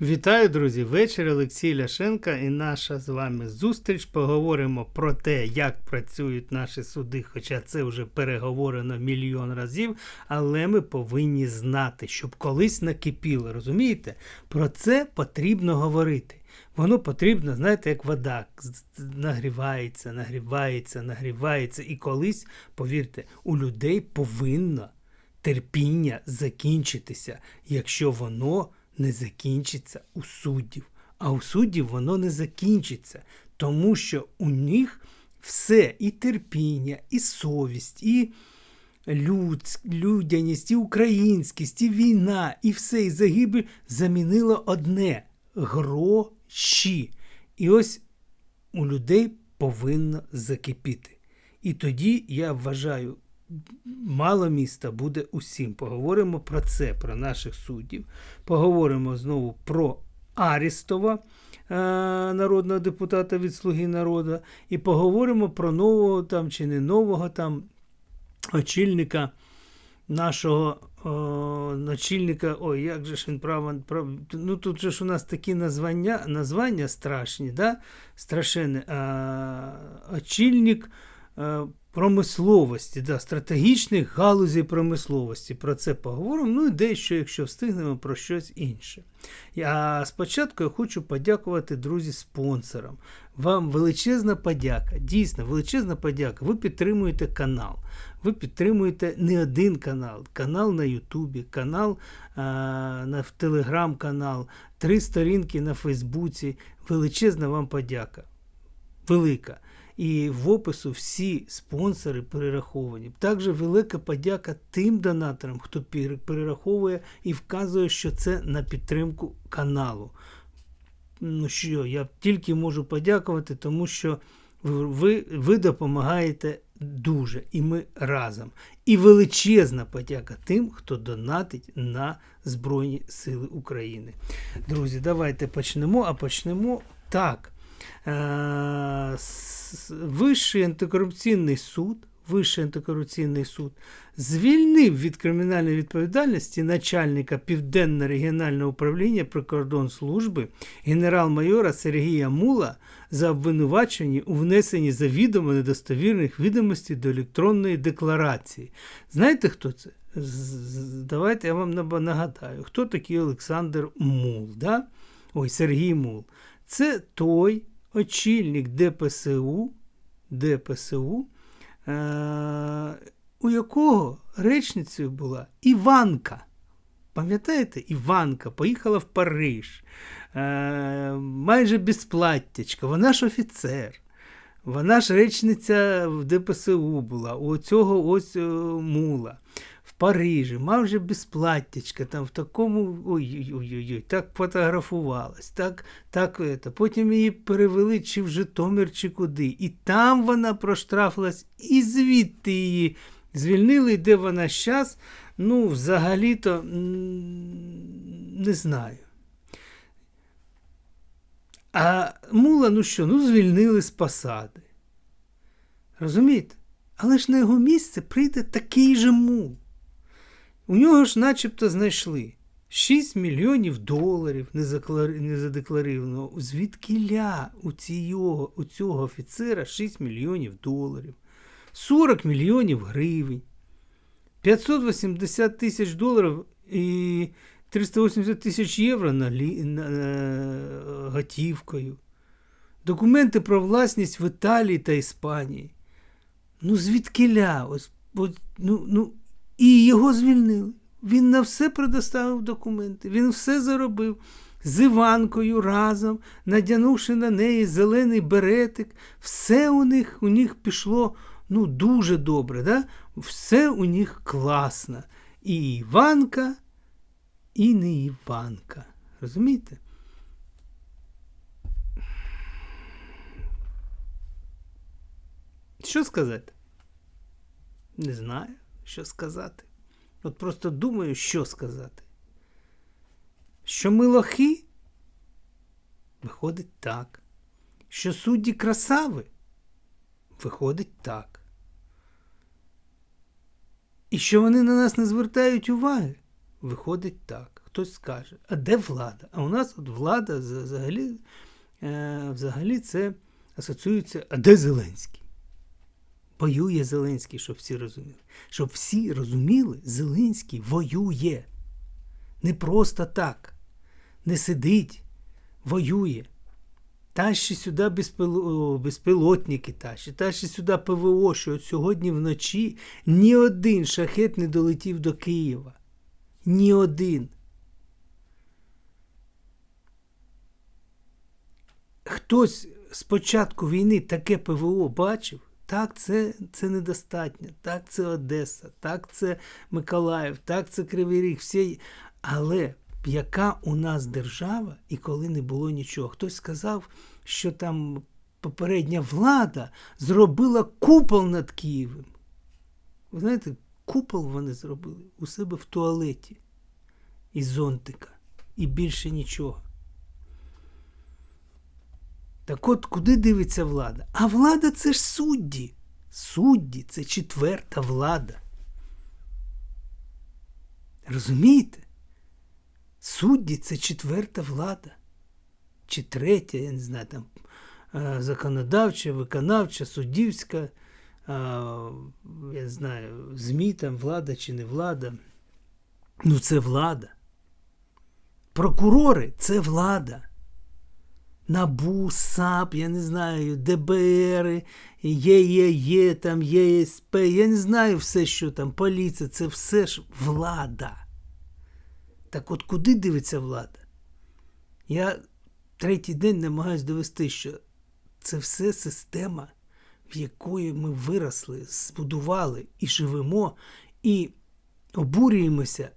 Вітаю, друзі! Вечір Олексій Ляшенка і наша з вами зустріч. Поговоримо про те, як працюють наші суди, хоча це вже переговорено мільйон разів. Але ми повинні знати, щоб колись накипіло. Розумієте? Про це потрібно говорити. Воно потрібно, знаєте, як вода нагрівається, нагрівається, нагрівається. І колись, повірте, у людей повинно терпіння закінчитися, якщо воно не закінчиться у суддів. А у суддів воно не закінчиться, тому що у них все і терпіння, і совість, і людсь, людяність, і українськість, і війна, і все, і загибель замінило одне гроші. І ось у людей повинно закипіти. І тоді я вважаю, мало міста буде усім. Поговоримо про це, про наших суддів. Поговоримо знову про Арістова, е, народного депутата від Слуги народу, і поговоримо про нового там чи не нового там очільника нашого о, начальника. Ой, як же ж він право, прав, ну тут же ж у нас такі названня, названня страшні, да? страшенне. Очільник е, промисловості, да, стратегічних галузей промисловості. Про це поговоримо. Ну і дещо, якщо встигнемо, про щось інше. А спочатку я хочу подякувати друзі спонсорам. Вам величезна подяка, дійсно величезна подяка. Ви підтримуєте канал. Ви підтримуєте не один канал, канал на Ютубі, канал а, на Телеграм-канал, три сторінки на Фейсбуці. Величезна вам подяка. Велика. І в опису всі спонсори перераховані. Також велика подяка тим донаторам, хто перераховує і вказує, що це на підтримку каналу. Ну що, я тільки можу подякувати, тому що ви, ви допомагаєте дуже, і ми разом. І величезна подяка тим, хто донатить на Збройні Сили України. Друзі, давайте почнемо. А почнемо так. Е, Вищий антикорупційний суд, Вищий антикорупційний суд звільнив від кримінальної відповідальності начальника Південного регіонального управління прикордонслужби генерал-майора Сергія Мула за обвинувачення у внесенні завідомо недостовірних відомостей до електронної декларації. Знаєте, хто це? Давайте я вам нагадаю, хто такий Олександр Мул. Да? Ой, Сергій Мул. Це той очільник ДПСУ, ДПСУ е- у якого речницею була Іванка. Пам'ятаєте, Іванка поїхала в Париж. Е- майже безплаттячка, вона ж офіцер. Вона ж речниця в ДПСУ була, у цього ось е, мула. Парижі, майже безплаттячка, там в такому ой-ой-ой, так фотографувалась, так, так это. потім її перевели чи в Житомир, чи куди. І там вона проштрафилась, і звідти її звільнили, де вона зараз, ну, взагалі-то не знаю. А мула, ну що, ну звільнили з посади. Розумієте? Але ж на його місце прийде такий же мул. У нього ж начебто знайшли 6 мільйонів доларів незадекларованого. Звідки ля у цього, у цього офіцера 6 мільйонів доларів, 40 мільйонів гривень, 580 тисяч доларів і 380 тисяч євро на, на, на готівкою. Документи про власність в Італії та Іспанії. Ну, звідкиля? Ось, от, ну, ну, і його звільнили. Він на все предоставив документи, він все заробив з Іванкою разом, надянувши на неї зелений беретик. Все у них у них пішло ну, дуже добре. Да? Все у них класно. І Іванка, і не Іванка. Розумієте? Що сказати? Не знаю, що сказати. От просто думаю, що сказати. Що ми лохи? Виходить так. Що судді красави? Виходить так. І що вони на нас не звертають уваги? Виходить так. Хтось скаже, а де влада? А у нас от влада взагалі, е, взагалі це асоціюється, а де Зеленський? Воює Зеленський, щоб всі розуміли. Щоб всі розуміли, Зеленський воює. Не просто так. Не сидить, воює. Тащи сюди безпило- безпілотники, тащи, тащи сюди ПВО, що от сьогодні вночі ні один шахет не долетів до Києва. Ні один. Хтось з початку війни таке ПВО бачив? Так, це, це недостатньо. Так, це Одеса, так, це Миколаїв, так, це Кривий Ріг. Всі... Але яка у нас держава і коли не було нічого? Хтось сказав, що там попередня влада зробила купол над Києвом. Ви знаєте, купол вони зробили у себе в туалеті із зонтика. І більше нічого. Так от куди дивиться влада? А влада це ж судді. Судді це четверта влада. Розумієте? Судді це четверта влада. Чи третя, я не знаю, там е, законодавча, виконавча, суддівська, е, я не знаю, ЗМІ там влада чи не влада. Ну, це влада. Прокурори це влада. НАБУ, САП, я не знаю, ДБР, ЄЄЄ, там ЄСП, я не знаю все, що там, поліція, це все ж влада. Так от куди дивиться влада? Я третій день намагаюся довести, що це все система, в якої ми виросли, збудували і живемо, і обурюємося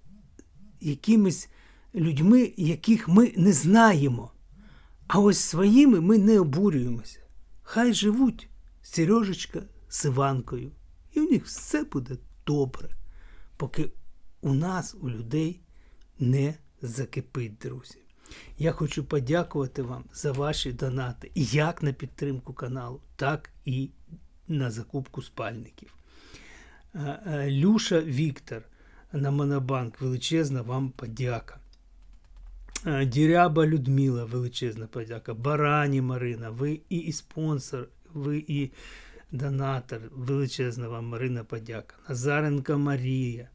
якимись людьми, яких ми не знаємо. А ось своїми ми не обурюємося. Хай живуть Сережечка з Іванкою. І у них все буде добре, поки у нас, у людей, не закипить, друзі. Я хочу подякувати вам за ваші донати, як на підтримку каналу, так і на закупку спальників. Е, е, Люша Віктор на Монобанк, величезна вам подяка. Е, Діряба Людмила, величезна подяка. Барані Марина, ви і, і спонсор, ви і донатор. Величезна вам Марина подяка. Назаренка Марія,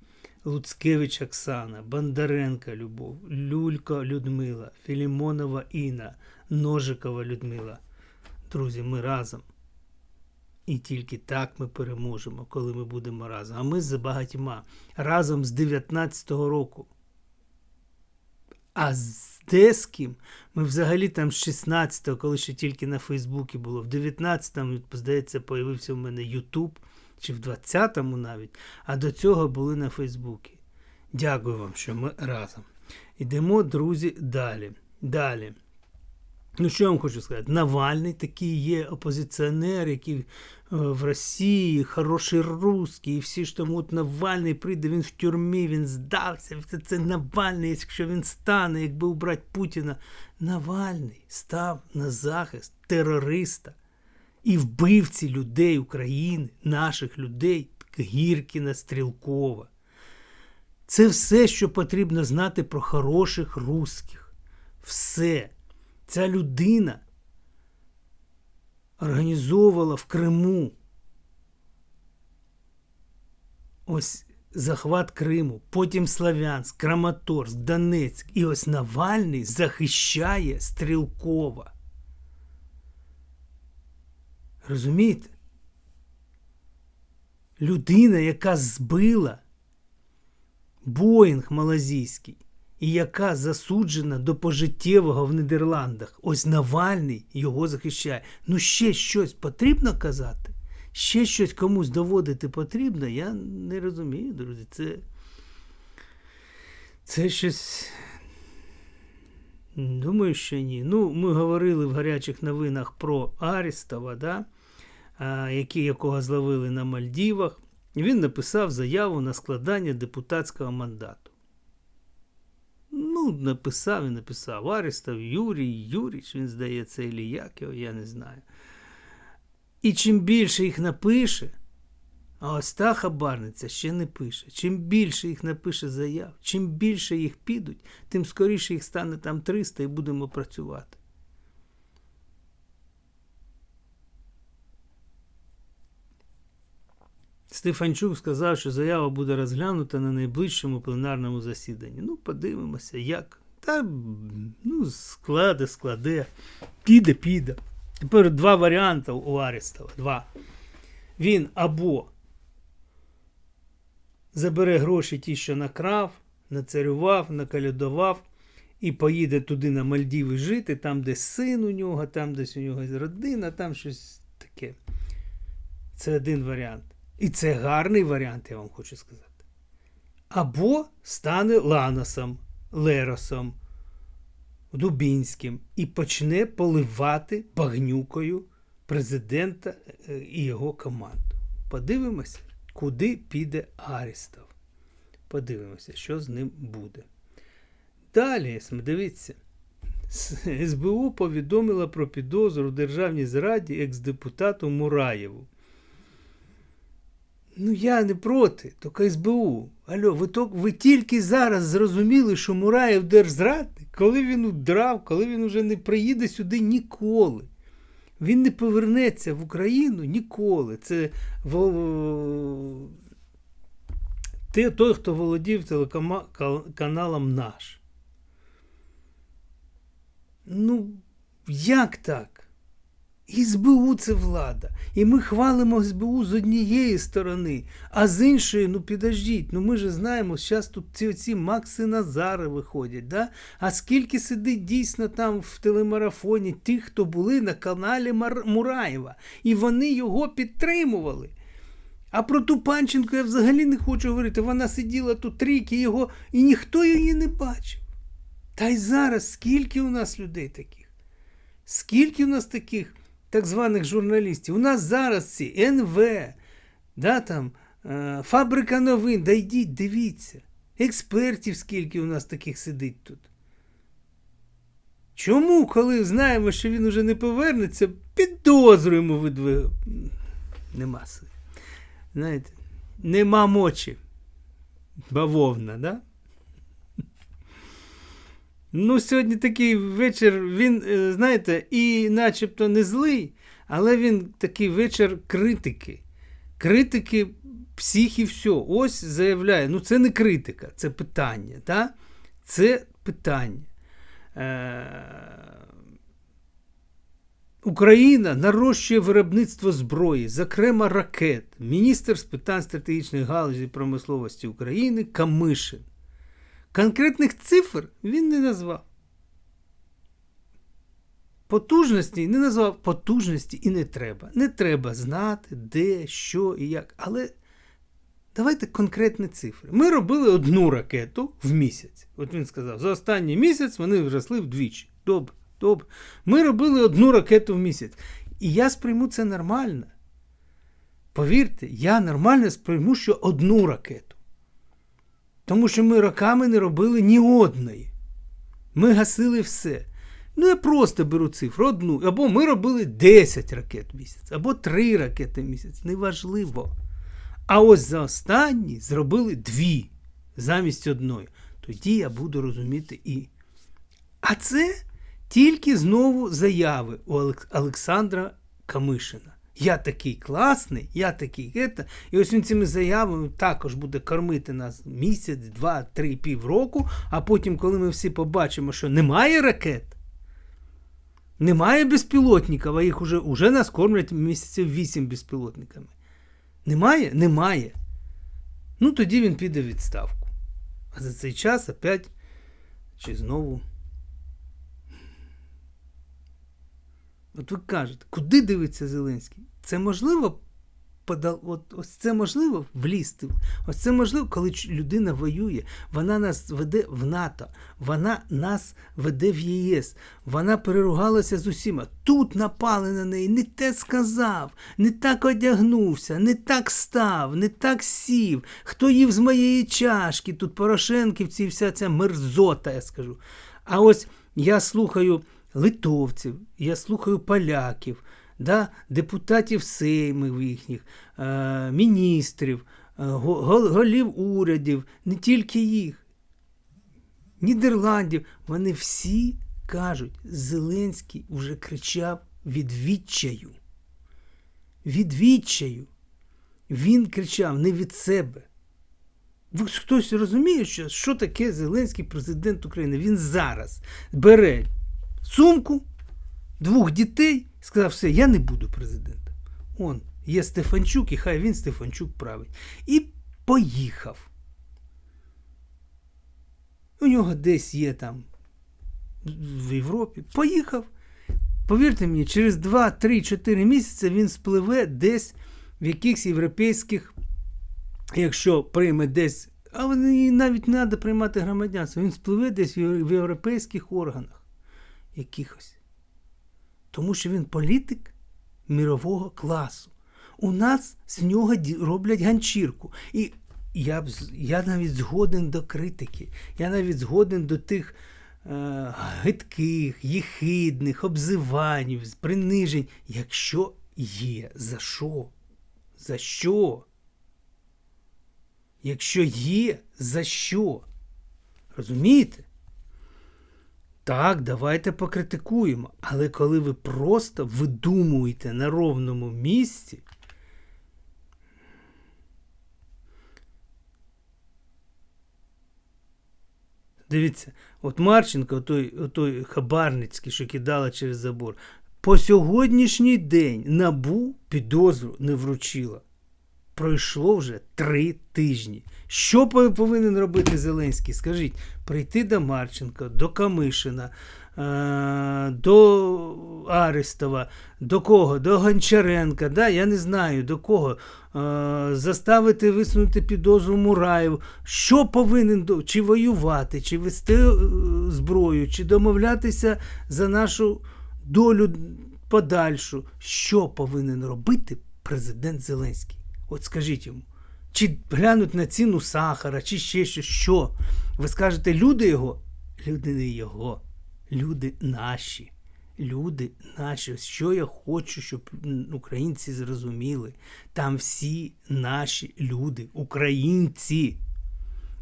Луцкевич Оксана, Бондаренка Любов, Люлько Людмила, Філімонова Інна, Ножикова Людмила. Друзі, ми разом. І тільки так ми переможемо, коли ми будемо разом. А ми з багатьма разом з 19-го року. А з Дескім ми взагалі там з 16-го, коли ще тільки на Фейсбуці було, в 19-му, здається, появився в мене Ютуб, чи в 20-му навіть, а до цього були на Фейсбуці. Дякую вам, що ми разом. Йдемо, друзі, далі. Далі. Ну, що я вам хочу сказати? Навальний такий є опозиціонер, який е, в Росії, хороший русський, і всі ж тому от Навальний прийде, він в тюрмі, він здався. Це, це Навальний, якщо він стане, якби убрати Путіна. Навальний став на захист терориста і вбивці людей України, наших людей, Гіркіна, Стрілкова. Це все, що потрібно знати про хороших русських. Все. Ця людина організовувала в Криму ось захват Криму, потім Славянськ, Краматорськ, Донецьк. І ось Навальний захищає Стрілкова. Розумієте? Людина, яка збила Боїнг малазійський і яка засуджена до пожиттєвого в Нідерландах. Ось Навальний його захищає. Ну, ще щось потрібно казати? Ще щось комусь доводити потрібно? Я не розумію, друзі. Це, це щось. Думаю, що ні. Ну, ми говорили в гарячих новинах про Арістова, да? а, який, якого зловили на Мальдівах. Він написав заяву на складання депутатського мандату. Написав і написав. Арістов Юрій Юріч, він здається, Ілі як його, я не знаю. І чим більше їх напише, А ось та хабарниця ще не пише. Чим більше їх напише заяв, чим більше їх підуть, тим скоріше їх стане там 300 і будемо працювати. Стефанчук сказав, що заява буде розглянута на найближчому пленарному засіданні. Ну, подивимося, як. Та ну, складе, складе. Піде, піде. Тепер два варіанти у Арестова. Два. Він або забере гроші ті, що накрав, нацарював, накалядував, і поїде туди на Мальдіви жити, там, де син у нього, там десь у нього родина, там щось таке. Це один варіант. І це гарний варіант, я вам хочу сказати. Або стане Ланосом, Леросом, Дубінським і почне поливати багнюкою президента е, і його команду. Подивимося, куди піде Арістов. Подивимося, що з ним буде. Далі, дивіться, СБУ повідомила про підозру державній зраді екс-депутату Мураєву. Ну, я не проти, тільки СБУ. Алло, ви, то, ви тільки зараз зрозуміли, що Мураєв держзрадник, коли він удрав, коли він вже не приїде сюди ніколи. Він не повернеться в Україну ніколи. Це той, хто володів телеканалом наш. Ну, як так? СБУ це влада. І ми хвалимо СБУ з однієї сторони, а з іншої, ну підождіть, ну ми ж знаємо, зараз тут ці оці Макси Назари виходять. да? А скільки сидить дійсно там в телемарафоні тих, хто були на каналі Мар... Мураєва, і вони його підтримували. А про ту Панченко я взагалі не хочу говорити. Вона сиділа тут рік і його, і ніхто її не бачив. Та й зараз скільки у нас людей таких? Скільки у нас таких? Так званих журналістів. У нас зараз ці НВ, да, там, е, Фабрика новин, да дивіться. Експертів, скільки у нас таких сидить тут. Чому, коли знаємо, що він уже не повернеться, підозрюємо видви. Нема сили. Знаєте, нема мочі. Бавовна, да? Ну, сьогодні такий вечір, він, е, знаєте, і начебто не злий, але він такий вечір критики. Критики всіх і все. Ось заявляє, ну це не критика, це питання. Да? Це питання. Е- Україна нарощує виробництво зброї, зокрема ракет. Міністр з питань стратегічної галузі промисловості України Камишин. Конкретних цифр він не назвав. Потужності не назвав потужності і не треба. Не треба знати, де, що і як. Але давайте конкретні цифри. Ми робили одну ракету в місяць. От він сказав, за останній місяць вони вросли вдвічі. Добре, добре. Ми робили одну ракету в місяць. І я сприйму це нормально. Повірте, я нормально сприйму, що одну ракету. Тому що ми роками не робили ні одної. Ми гасили все. Ну, я просто беру цифру одну. Або ми робили 10 ракет в місяць, або 3 ракети в місяць. Неважливо. А ось за останні зробили дві замість одної. Тоді я буду розуміти і. А це тільки знову заяви у Олександра Камишина. Я такий класний, я такий гета. І ось він цими заявами також буде кормити нас місяць, два, три, півроку, а потім, коли ми всі побачимо, що немає ракет, немає безпілотників, а їх уже, уже нас кормлять місяців вісім безпілотниками. Немає? Немає. Ну тоді він піде в відставку. А за цей час опять чи знову. От ви кажете, куди дивиться Зеленський? Це можливо от, ось це можливо влізти. Ось це можливо, коли людина воює. Вона нас веде в НАТО, вона нас веде в ЄС, вона переругалася з усіма. Тут напали на неї, не те сказав, не так одягнувся, не так став, не так сів. Хто їв з моєї чашки? Тут Порошенківці і вся ця мерзота, я скажу. А ось я слухаю литовців, я слухаю поляків, да, депутатів Сеймів їхніх, е, міністрів, е, голів урядів, не тільки їх. Нідерландів, вони всі кажуть, Зеленський вже кричав від відчаю. Від відчаю. Він кричав не від себе. Ви хтось розуміє, що, що таке Зеленський президент України? Він зараз бере сумку, двох дітей, сказав, все, я не буду президентом. Он є Стефанчук, і хай він Стефанчук править. І поїхав. У нього десь є там в Європі. Поїхав. Повірте мені, через 2, 3, 4 місяці він спливе десь в якихось європейських, якщо прийме десь, а навіть не треба приймати громадянство, він спливе десь в європейських органах якихось. Тому що він політик мірового класу. У нас з нього роблять ганчірку. І я, я навіть згоден до критики. Я навіть згоден до тих е, гидких, їхидних, обзивань, принижень, якщо є за що. За що? Якщо є за що? Розумієте? Так, давайте покритикуємо. Але коли ви просто видумуєте на ровному місці, Дивіться, от Марченко, той, той хабарницький, що кидала через забор, по сьогоднішній день набу підозру не вручила. Пройшло вже три тижні. Що повинен робити Зеленський? Скажіть, прийти до Марченка, до Камишина, е- до Арестова, до кого? До Гончаренка, да? я не знаю до кого. Е- заставити висунути підозру Мураєву. Що повинен чи воювати, чи вести е, зброю, чи домовлятися за нашу долю подальшу? Що повинен робити президент Зеленський? От скажіть йому. Чи глянуть на ціну сахара, чи ще щось. Що? Ви скажете, люди його? Люди не його. Люди наші. Люди наші. Що я хочу, щоб українці зрозуміли. Там всі наші люди, українці.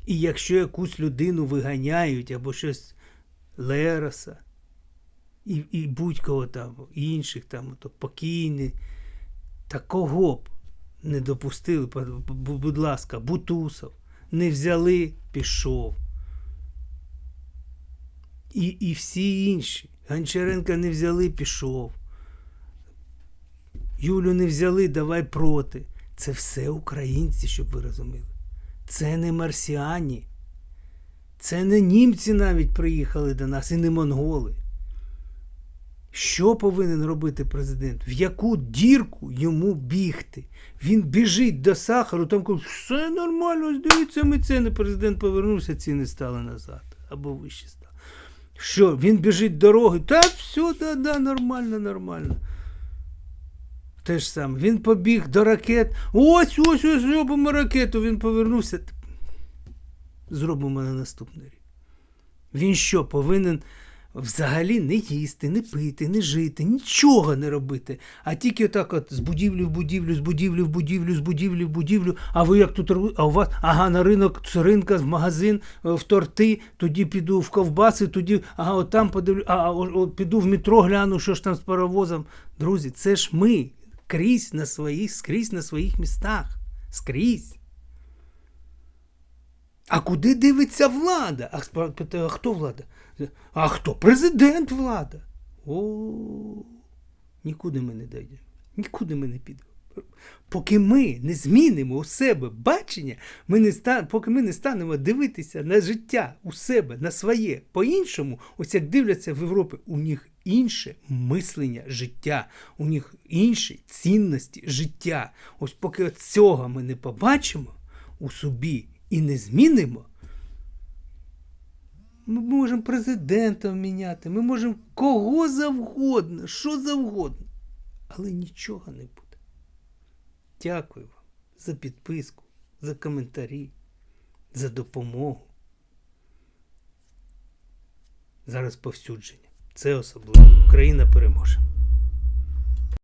І якщо якусь людину виганяють або щось Лероса, і, і будь-кого там, інших там, то покійні, та кого б не допустили, бу- бу- будь ласка, Бутусов, не взяли, пішов. І, і всі інші. Гончаренка не взяли, пішов. Юлю не взяли, давай проти. Це все українці, щоб ви розуміли. Це не марсіані. Це не німці навіть приїхали до нас і не монголи. Що повинен робити президент? В яку дірку йому бігти? Він біжить до сахару, там кажуть, все нормально, дивіться, ми ціни. Президент повернувся, ціни стали назад. Або вище стали. Що, він біжить дороги? Та все, да, да, нормально, нормально. Те ж саме. Він побіг до ракет. Ось, ось, ось, зробимо ракету. Він повернувся. Зробимо на наступний рік. Він що, повинен взагалі не їсти, не пити, не жити, нічого не робити, а тільки отак от з будівлі в будівлю, з будівлі в будівлю, з будівлі в будівлю. А ви як тут? А у вас ага, на ринок, ринка, в магазин, е, в торти, тоді піду в ковбаси, тоді, ага, от там подивлю, а, а о- о, піду в метро, гляну, що ж там з паровозом. Друзі, це ж ми крізь на своїх, скрізь на своїх містах. Скрізь. А куди дивиться влада? А хто влада? А хто? Президент влада. О, нікуди ми не дійдемо. Нікуди ми не підемо. Поки ми не змінимо у себе бачення, ми не ста... поки ми не станемо дивитися на життя у себе, на своє по-іншому, ось як дивляться в Європі, у них інше мислення життя, у них інші цінності життя. Ось поки цього ми не побачимо у собі і не змінимо, ми можемо президента міняти, ми можемо кого завгодно, що завгодно. Але нічого не буде. Дякую вам за підписку, за коментарі, за допомогу, за розповсюдження. Це особливо. Україна переможе.